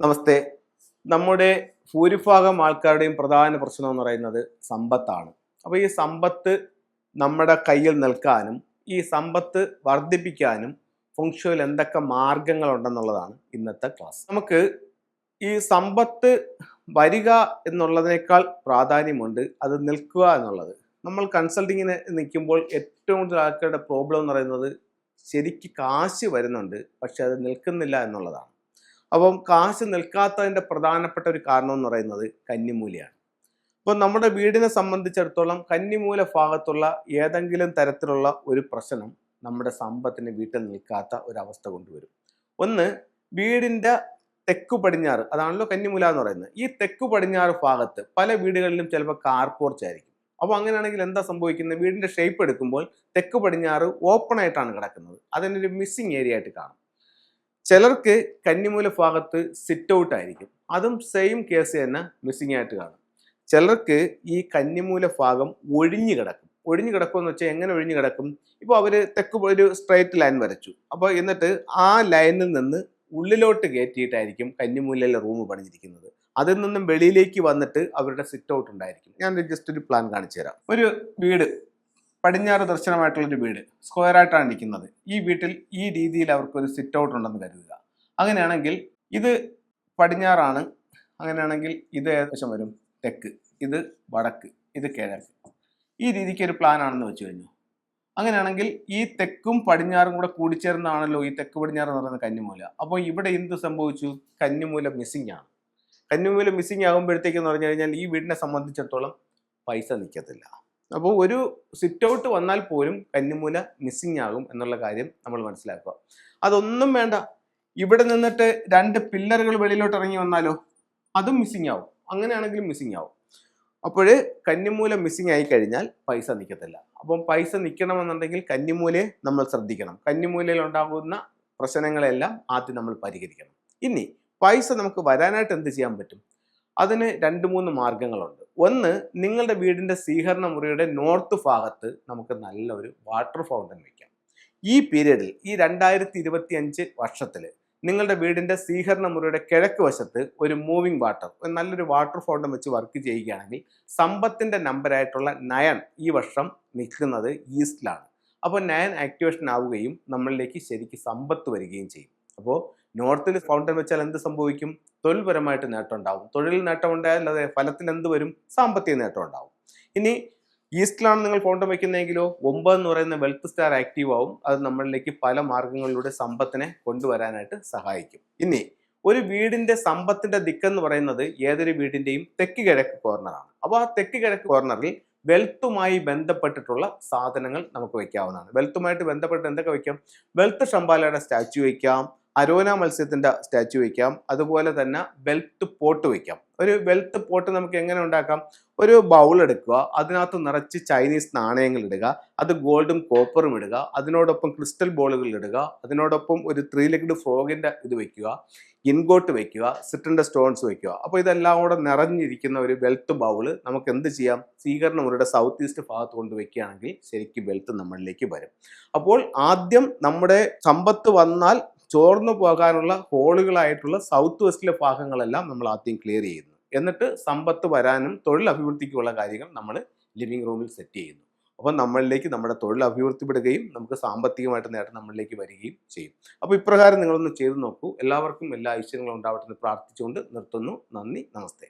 നമസ്തേ. നമ്മുടെ ഭൂരിഭാഗം ആൾക്കാരുടെയും പ്രധാന പ്രശ്നം എന്ന് പറയുന്നത് സമ്പത്താണ്. അപ്പോൾ ഈ സമ്പത്ത് നമ്മുടെ കയ്യിൽ നിൽക്കാനും ഈ സമ്പത്ത് വർദ്ധിപ്പിക്കാനും ഫുങ്ഷുവിൽ എന്തൊക്കെ മാർഗങ്ങളുണ്ടെന്നുള്ളതാണ് ഇന്നത്തെ ക്ലാസ്. നമുക്ക് ഈ സമ്പത്ത് വരിക എന്നുള്ളതിനേക്കാൾ പ്രാധാന്യമുണ്ട് അത് നിൽക്കുക എന്നുള്ളത്. നമ്മൾ കൺസൾട്ടിങ്ങിന് നിൽക്കുമ്പോൾ ഏറ്റവും കൂടുതൽ ആൾക്കാരുടെ പ്രോബ്ലം എന്ന് പറയുന്നത് ശരിക്ക് കാശ് വരുന്നുണ്ട് പക്ഷെ അത് നിൽക്കുന്നില്ല എന്നുള്ളതാണ്. അപ്പം കാശ് നിൽക്കാത്തതിന്റെ പ്രധാനപ്പെട്ട ഒരു കാരണം എന്ന് പറയുന്നത് കന്നിമൂലയാണ്. ഇപ്പം നമ്മുടെ വീടിനെ സംബന്ധിച്ചിടത്തോളം കന്നിമൂല ഭാഗത്തുള്ള ഏതെങ്കിലും തരത്തിലുള്ള ഒരു പ്രശ്നം നമ്മുടെ സമ്പത്തിന് വീട്ടിൽ നിൽക്കാത്ത ഒരവസ്ഥ കൊണ്ടുവരും. ഒന്ന് വീടിന്റെ തെക്കു പടിഞ്ഞാറ് അതാണല്ലോ കന്നിമൂല എന്ന് പറയുന്നത്. ഈ തെക്കു പടിഞ്ഞാറ് ഭാഗത്ത് പല വീടുകളിലും ചിലപ്പോൾ കാർ പോർച്ച് ആയിരിക്കും. അപ്പോൾ അങ്ങനെയാണെങ്കിൽ എന്താ സംഭവിക്കുന്നത്? വീടിന്റെ ഷേപ്പ് എടുക്കുമ്പോൾ തെക്ക് പടിഞ്ഞാറ് ഓപ്പൺ ആയിട്ടാണ് കിടക്കുന്നത്. അതിനൊരു മിസ്സിങ് ഏരിയ ആയിട്ട് കാണും. ചിലർക്ക് കന്നിമൂല ഭാഗത്ത് സിറ്റ് ഔട്ട് ആയിരിക്കും. അതും സെയിം കേസ് തന്നെ മിസ്സിങ് ആയിട്ട് കാണും ചിലർക്ക് ഈ കന്നിമൂല ഭാഗം ഒഴിഞ്ഞു കിടക്കും. ഒഴിഞ്ഞു കിടക്കുമെന്ന് വെച്ചാൽ എങ്ങനെ ഒഴിഞ്ഞു കിടക്കും? ഇപ്പോൾ അവർ തെക്ക് ഒരു സ്ട്രൈറ്റ് ലൈൻ വരച്ചു. അപ്പോൾ എന്നിട്ട് ആ ലൈനിൽ നിന്ന് ഉള്ളിലോട്ട് കയറ്റിയിട്ടായിരിക്കും കന്നിമൂലയിലെ റൂം പണിഞ്ഞിരിക്കുന്നത്. അതിൽ നിന്നും വെളിയിലേക്ക് വന്നിട്ട് അവരുടെ സിറ്റ് ഔട്ട് ഉണ്ടായിരിക്കും. ഞാൻ ജസ്റ്റ് ഒരു പ്ലാൻ കാണിച്ചു തരാം ഒരു വീട് പടിഞ്ഞാറ് ദർശനമായിട്ടുള്ളൊരു വീട് സ്ക്വയർ ആയിട്ടാണ് നിൽക്കുന്നത്. ഈ വീട്ടിൽ ഈ രീതിയിൽ അവർക്കൊരു സിറ്റ് ഔട്ട് ഉണ്ടെന്ന് കരുതുക. അങ്ങനെയാണെങ്കിൽ ഇത് പടിഞ്ഞാറാണ്. അങ്ങനെയാണെങ്കിൽ ഇത് ഏകദേശം വരും തെക്ക് ഇത് വടക്ക് ഇത് കിഴക്ക്. ഈ രീതിക്ക് ഒരു പ്ലാൻ ആണെന്ന് വെച്ച് കഴിഞ്ഞു. അങ്ങനെയാണെങ്കിൽ ഈ തെക്കും പടിഞ്ഞാറും കൂടെ കൂടിച്ചേർന്നാണല്ലോ ഈ തെക്ക് പടിഞ്ഞാറ് എന്ന് പറയുന്ന കന്നിമൂല. അപ്പോൾ ഇവിടെ എന്ത് സംഭവിച്ചു? കന്നിമൂല മിസ്സിംഗ് ആണ്. കന്നിമൂല മിസ്സിംഗ് ആകുമ്പോഴത്തേക്കെന്ന് പറഞ്ഞു കഴിഞ്ഞാൽ ഈ വീടിനെ സംബന്ധിച്ചിടത്തോളം പൈസ നിൽക്കത്തില്ല. അപ്പോൾ ഒരു സിറ്റ് ഔട്ട് വന്നാൽ പോലും കന്നിമൂല മിസ്സിംഗ് ആകും എന്നുള്ള കാര്യം നമ്മൾ മനസ്സിലാക്കുക. അതൊന്നും വേണ്ട. ഇവിടെ നിന്നിട്ട് രണ്ട് പില്ലറുകൾ വെളിയിലോട്ട് ഇറങ്ങി വന്നാലോ? അതും മിസ്സിംഗ് ആവും. അങ്ങനെയാണെങ്കിലും മിസ്സിംഗ് ആവും. അപ്പോൾ കന്നിമൂല മിസ്സിംഗ് ആയി കഴിഞ്ഞാൽ പൈസ നിൽക്കത്തില്ല അപ്പം പൈസ നിൽക്കണമെന്നുണ്ടെങ്കിൽ കന്നിമൂലയെ നമ്മൾ ശ്രദ്ധിക്കണം. കന്നിമൂലയിൽ ഉണ്ടാകുന്ന പ്രശ്നങ്ങളെല്ലാം ആദ്യം നമ്മൾ പരിഹരിക്കണം. ഇനി പൈസ നമുക്ക് വരാനായിട്ട് എന്ത് ചെയ്യാൻ പറ്റും? അതിന് രണ്ട് മൂന്ന് മാർഗങ്ങളുണ്ട്. ഒന്ന് നിങ്ങളുടെ വീടിന്റെ സ്വീകരണ മുറിയുടെ നോർത്ത് ഭാഗത്ത് നമുക്ക് നല്ലൊരു വാട്ടർ ഫൗണ്ടൻ വയ്ക്കാം ഈ പീരീഡിൽ ഈ രണ്ടായിരത്തി ഇരുപത്തി അഞ്ച് വർഷത്തിൽ നിങ്ങളുടെ വീടിന്റെ സ്വീകരണ മുറിയുടെ കിഴക്ക് വശത്ത് ഒരു മൂവിംഗ് വാട്ടർ നല്ലൊരു വാട്ടർ ഫൗണ്ടൻ വെച്ച് വർക്ക് ചെയ്യുകയാണെങ്കിൽ സമ്പത്തിന്റെ നമ്പറായിട്ടുള്ള നയൻ ഈ വർഷം നിൽക്കുന്നത് ഈസ്റ്റിലാണ് അപ്പോൾ നയൻ ആക്ടിവേഷൻ ആവുകയും നമ്മളിലേക്ക് ശരിക്ക് സമ്പത്ത് വരികയും ചെയ്യും. അപ്പോൾ നോർത്തിൽ ഫൗണ്ടൻ വെച്ചാൽ എന്ത് സംഭവിക്കും? തൊഴിൽപരമായിട്ട് നേട്ടം ഉണ്ടാവും. തൊഴിൽ നേട്ടം ഉണ്ടായാൽ അതെ ഫലത്തിൽ എന്ത് വരും? സാമ്പത്തിക നേട്ടം ഉണ്ടാവും. ഇനി ഈസ്റ്റിലാണ് നിങ്ങൾ ഫൗണ്ടൻ വെക്കുന്നതെങ്കിലോ ഒമ്പത് എന്ന് പറയുന്ന വെൽത്ത് സ്റ്റാർ ആക്റ്റീവ് ആവും. അത് നമ്മളിലേക്ക് പല മാർഗങ്ങളിലൂടെ സമ്പത്തിനെ കൊണ്ടുവരാനായിട്ട് സഹായിക്കും. ഇനി ഒരു വീടിന്റെ സമ്പത്തിന്റെ ദിക്കെന്ന് പറയുന്നത് ഏതൊരു വീടിന്റെയും തെക്ക് കിഴക്ക് കോർണറാണ് അപ്പോൾ ആ തെക്ക് കിഴക്ക് കോർണറിൽ വെൽത്തുമായി ബന്ധപ്പെട്ടിട്ടുള്ള സാധനങ്ങൾ നമുക്ക് വെക്കാവുന്നതാണ്. വെൽത്തുമായിട്ട് ബന്ധപ്പെട്ട് എന്തൊക്കെ വെക്കാം? വെൽത്ത് ഷംബാലയുടെ സ്റ്റാച്യു വയ്ക്കാം അരോന മത്സ്യത്തിന്റെ സ്റ്റാച്യു വയ്ക്കാം. അതുപോലെ തന്നെ വെൽത്ത് പോട്ട് വയ്ക്കാം. ഒരു വെൽത്ത് പോട്ട് നമുക്ക് എങ്ങനെ ഉണ്ടാക്കാം? ഒരു ബൗൾ എടുക്കുക. അതിനകത്ത് നിറച്ച് ചൈനീസ് നാണയങ്ങൾ ഇടുക. അത് ഗോൾഡും കോപ്പറും ഇടുക. അതിനോടൊപ്പം ക്രിസ്റ്റൽ ബോളുകൾ ഇടുക. അതിനോടൊപ്പം ഒരു ത്രീ ലെഗ്ഡ് ഫ്രോഗിന്റെ ഇത് വെക്കുക ഇൻഗോട്ട് വെക്കുക സിറ്റിന്റെ സ്റ്റോൺസ് വെക്കുക അപ്പോൾ ഇതെല്ലാം കൂടെ നിറഞ്ഞിരിക്കുന്ന ഒരു വെൽത്ത് ബൗൾ നമുക്ക് എന്ത് ചെയ്യാം? സ്വീകരണ മുറിയുടെ സൗത്ത് ഈസ്റ്റ് ഭാഗത്ത് കൊണ്ട് വെക്കുകയാണെങ്കിൽ ശരിക്കും വെൽത്ത് നമ്മളിലേക്ക് വരും. അപ്പോൾ ആദ്യം നമ്മുടെ സമ്പത്ത് വന്നാൽ ചോർന്നു പോകാനുള്ള ഹോളുകളായിട്ടുള്ള സൗത്ത് വെസ്റ്റിലെ ഭാഗങ്ങളെല്ലാം നമ്മൾ ആദ്യം ക്ലിയർ ചെയ്യുന്നു. എന്നിട്ട് സമ്പത്ത് വരാനും തൊഴിൽ അഭിവൃദ്ധിക്കുള്ള കാര്യങ്ങൾ നമ്മൾ ലിവിങ് റൂമിൽ സെറ്റ് ചെയ്യുന്നു. അപ്പം നമ്മളിലേക്ക് നമ്മുടെ തൊഴിൽ അഭിവൃദ്ധിപ്പെടുകയും നമുക്ക് സാമ്പത്തികമായിട്ട് നേട്ടം നമ്മളിലേക്ക് വരികയും ചെയ്യും. അപ്പോൾ ഇപ്രകാരം നിങ്ങളൊന്ന് ചെയ്തു നോക്കൂ. എല്ലാവർക്കും എല്ലാ ഐശ്വര്യങ്ങളും ഉണ്ടാവട്ടെ എന്ന് പ്രാർത്ഥിച്ചുകൊണ്ട് നിർത്തുന്നു. നന്ദി നമസ്തേ.